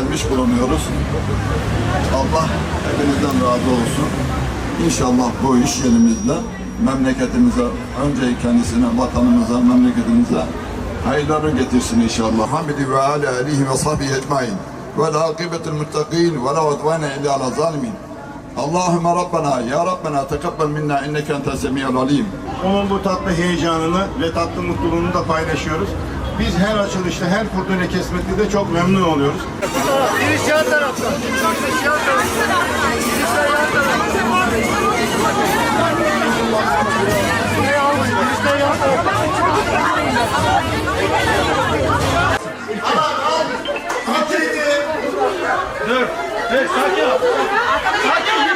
gelmiş bulunuyoruz. Allah hepinizden razı olsun. İnşallah bu iş yerimizde memleketimize, önce kendisine, vatanımıza, memleketimize hayırları getirsin inşallah. Hamidi ve ala alihi ve sahbihi ecmain. Ve la akibetul muttaqin ve la udvane illa ala zalimin. Allahümme Rabbena, Ya Rabbena tekabbel minna inneke ente semiyel alim. Onun bu tatlı heyecanını ve tatlı mutluluğunu da paylaşıyoruz. Biz her açılışta, her kurdele kesmekte de çok memnun oluyoruz. Giriş yan tarafta. Çıkış yan tarafta. Girişler yan tarafta. Girişler yan tarafta. Dur. Dur sakin ol. Sakin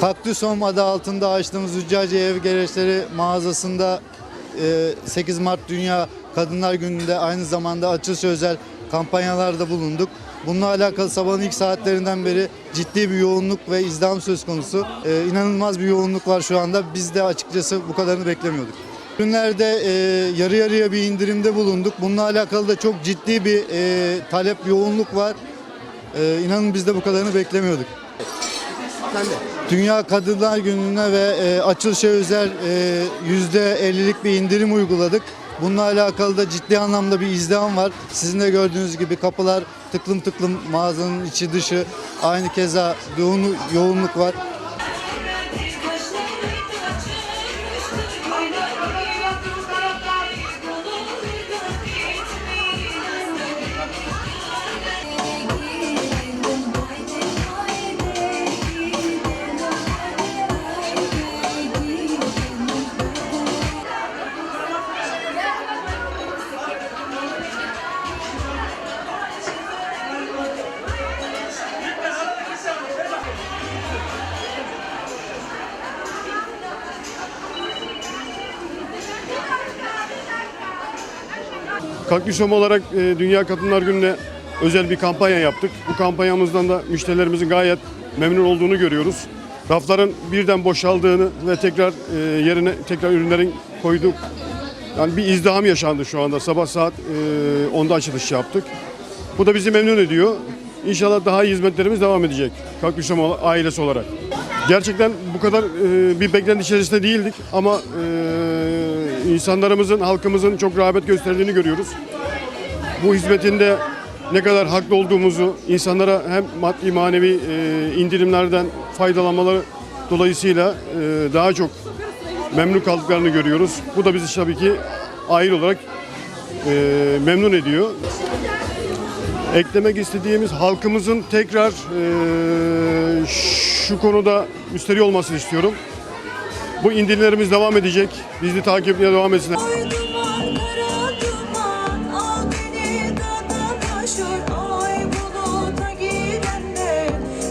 Kaktüs Home adı altında açtığımız Züccaciye Ev Gereçleri mağazasında e, 8 Mart Dünya Kadınlar Günü'nde aynı zamanda açılış özel kampanyalarda bulunduk. Bununla alakalı sabahın ilk saatlerinden beri ciddi bir yoğunluk ve izdiham söz konusu. E, inanılmaz bir yoğunluk var şu anda. Biz de açıkçası bu kadarını beklemiyorduk. Ürünlerde e, yarı yarıya bir indirimde bulunduk. Bununla alakalı da çok ciddi bir e, talep, yoğunluk var. E, inanın biz de bu kadarını beklemiyorduk. Dünya Kadınlar Günü'ne ve e, açılışa özel e, %50'lik bir indirim uyguladık. Bununla alakalı da ciddi anlamda bir izdiham var. Sizin de gördüğünüz gibi kapılar tıklım tıklım mağazanın içi dışı aynı keza yoğun, yoğunluk var. Kaktüsüm olarak e, Dünya Kadınlar Günü'ne özel bir kampanya yaptık. Bu kampanyamızdan da müşterilerimizin gayet memnun olduğunu görüyoruz. Rafların birden boşaldığını ve tekrar e, yerine tekrar ürünlerin koyduk. Yani bir izdiham yaşandı şu anda. Sabah saat e, 10'da açılış yaptık. Bu da bizi memnun ediyor. İnşallah daha iyi hizmetlerimiz devam edecek. Kaktüsüm ailesi olarak. Gerçekten bu kadar e, bir beklenti içerisinde değildik ama e, insanlarımızın, halkımızın çok rağbet gösterdiğini görüyoruz. Bu hizmetinde ne kadar haklı olduğumuzu, insanlara hem maddi manevi e, indirimlerden faydalanmaları dolayısıyla e, daha çok memnun kaldıklarını görüyoruz. Bu da bizi tabii ki aile olarak e, memnun ediyor. Eklemek istediğimiz halkımızın tekrar şu konuda müsterih olmasını istiyorum. Bu indirimlerimiz devam edecek. Bizi takip etmeye devam etsinler.